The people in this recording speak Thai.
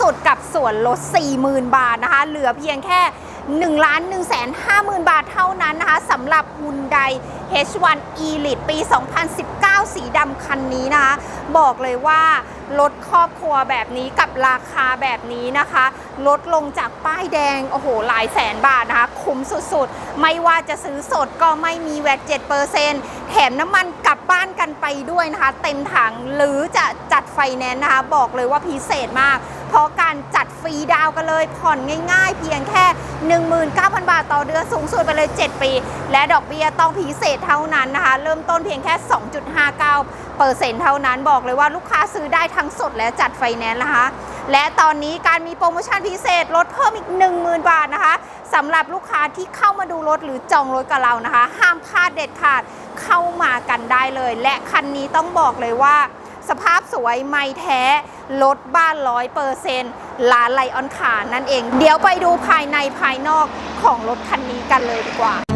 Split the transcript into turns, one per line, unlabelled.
สุดกับส่วนลด 40,000 บาทนะคะ เหลือเพียงแค่ 1 ล้าน1 5 0 0 0 บาทเท่านั้นนะคะสำหรับ Hyundai H1 Elite ปี 2019 สีดำคันนี้นะคะ บอกเลยว่ารถครอบครัวแบบนี้กับราคาแบบนี้นะคะ ลดลงจากป้ายแดง โอ้โห หลายแสนบาทนะคะ คุ้มสุดๆ ไม่ว่าจะซื้อสดก็ไม่มีแวด7%แถมน้ำมันกลับบ้านกันไปด้วยนะคะ เต็มถังหรือจะจัดไฟแนนซ์นะคะ บอกเลยว่าพิเศษมาก พาะการจัดฟรีดาวกันเลย ผ่อนง่ายๆ เพียงแค่ 19,000 บาทต่อเดือนสูงสุดไปเลย 7 ปี และดอกเบี้ยต้องพิเศษเท่านั้นนะคะ เริ่มต้นเพียงแค่ 2.59เปอร์เซ็นต์เท่านั้นบอกเลยว่าลูกค้าซื้อได้ทั้งสดและจัดไฟแนนซ์นะคะ และตอนนี้การมีโปรโมชั่นพิเศษลดเพิ่มอีก 10,000 บาทนะคะสำหรับลูกค้าที่เข้ามาดูรถหรือจองรถกับเรานะคะ ห้ามพลาดเด็ดขาดเข้ามากันได้เลย และคันนี้ต้องบอกเลยว่า สภาพสวยไม่แท้รถบ้านร้อยเปอร์เซ็นต์ร้านไลออนขานั่นเอง เดี๋ยวไปดูภายในภายนอกของรถคันนี้กันเลยดีกว่า